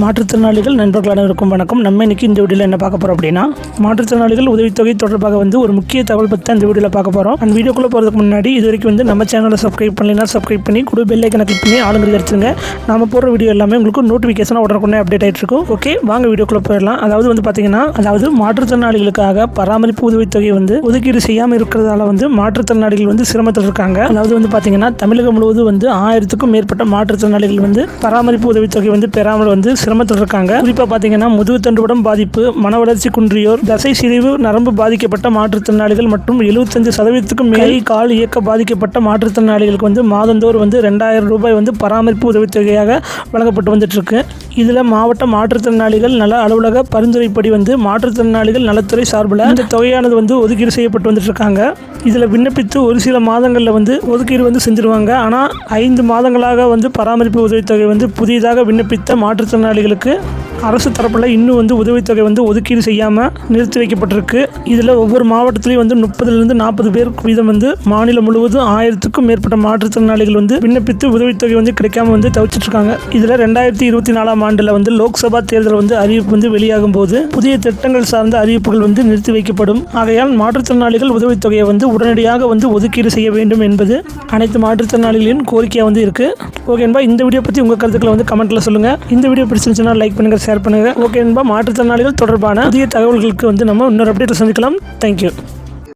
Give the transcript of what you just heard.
மாற்றுத்திறனாளிகள் நண்பர்கள் அனைவருக்கும் வணக்கம். நம்ம இன்னைக்கு இந்த வீடியோவில் என்ன பார்க்க போகிறோம் அப்படின்னா மாற்றுத்திறனாளிகள் உதவித்தொகை தொடர்பாக வந்து ஒரு முக்கிய தகவல் பற்றி அந்த இந்த வீடியோவில் பார்க்க போகிறோம் அந்த வீடியோக்குள்ளே போகிறதுக்கு முன்னாடி இது வரைக்கும் வந்து நம்ம சேனலை சப்ஸ்கிரைப் பண்ணலைன்னா சப்ஸ்கிரைப் பண்ணி குடு பெல் ஐக்கனை கிளிக் பண்ணி ஆளுங்க எடுத்துருங்க நம்ம போடுற வீடியோ எல்லாமே உங்களுக்கு நோட்டிஃபிகேஷனாக உடனுக்குடனே அப்டேட் ஆகிட்டு இருக்கும். ஓகே வாங்க வீடியோக்குள்ளே போயிடலாம். அதாவது வந்து பார்த்தீங்கன்னா அதாவது மாற்றுத்திறனாளிகளுக்காக பராமரிப்பு உதவித்தொகை வந்து ஒதுக்கீடு செய்யாமல் இருக்கிறதால வந்து மாற்றுத்திறனாளிகள் வந்து சிரமத்தில் இருக்காங்க. அதாவது வந்து பார்த்தீங்கன்னா தமிழகம் முழுவதும் வந்து ஆயிரத்துக்கும் மேற்பட்ட மாற்றுத்திறனாளிகள் வந்து பராமரிப்பு உதவித்தொகை வந்து பெறாமல் வந்து சிரமத்தில் இருக்காங்க குறிப்பாக பார்த்தீங்கன்னா முதுகு தண்டுவடம் பாதிப்பு மன வளர்ச்சி குன்றியோர் தசை சிரிவு நரம்பு பாதிக்கப்பட்ட மாற்றுத்திறனாளிகள் மற்றும் எழுபத்தஞ்சு சதவீதத்துக்கும் மேல் கால் இயக்க பாதிக்கப்பட்ட மாற்றுத்திறனாளிகளுக்கு வந்து மாதந்தோறும் வந்து ரெண்டாயிரம் ரூபாய் வந்து பராமரிப்பு உதவித்தொகையாக வழங்கப்பட்டு வந்துட்டு இருக்கு இதில் மாவட்ட மாற்றுத்திறனாளிகள் நல அலுவலக பரிந்துரைப்படி வந்து மாற்றுத்திறனாளிகள் நலத்துறை சார்பில் இந்த தொகையானது வந்து ஒதுக்கீடு செய்யப்பட்டு வந்துட்டு இருக்காங்க இதில் விண்ணப்பித்து ஒரு சில மாதங்களில் வந்து ஒதுக்கீடு வந்து செஞ்சுருவாங்க. ஆனால் ஐந்து மாதங்களாக வந்து பராமரிப்பு உதவித்தொகை வந்து புதிதாக விண்ணப்பித்த மாற்றுத்திறனாளிகளுக்கு அரசு தரப்பில் இன்னும் வந்து உதவித்தொகை வந்து ஒதுக்கீடு செய்யாமல் நிறுத்தி வைக்கப்பட்டிருக்கு. இதில் ஒவ்வொரு மாவட்டத்திலையும் வந்து முப்பதுலேருந்து நாற்பது பேர் வீதம் வந்து மாநிலம் முழுவதும் ஆயிரத்துக்கும் மேற்பட்ட மாற்றுத்திறனாளிகள் வந்து விண்ணப்பித்து உதவித்தொகை வந்து கிடைக்காம வந்து தவிச்சிட்டு இருக்காங்க இதில் ரெண்டாயிரத்தி இருபத்தி நாலாம் ஆண்டில் வந்து லோக்சபா தேர்தல் வந்து அறிவிப்பு வந்து வெளியாகும் போது புதிய திட்டங்கள் சார்ந்த அறிவிப்புகள் வந்து நிறுத்தி வைக்கப்படும். ஆகையால் மாற்றுத்திறனாளிகள் உதவித்தொகையை வந்து உடனடியாக வந்து ஒதுக்கீடு செய்ய வேண்டும் என்பது அனைத்து மாற்றுத்திறனாளிகளின் கோரிக்கையாக வந்து இருக்கு. ஓகே என்பா இந்த வீடியோ பற்றி உங்கள் கருத்துக்களை வந்து கமெண்ட்டில் சொல்லுங்கள் இந்த வீடியோ பிடிச்சிருந்துச்சுன்னா லைக் பண்ணுங்கள் ஷேர் பண்ணுங்கள் ஓகே என்பா மாற்றுத்திறனாளிகள் தொடர்பான புதிய தகவல்களுக்கு வந்து நம்ம இன்னொரு அப்டேட்டில் சந்திக்கலாம். தேங்க்யூ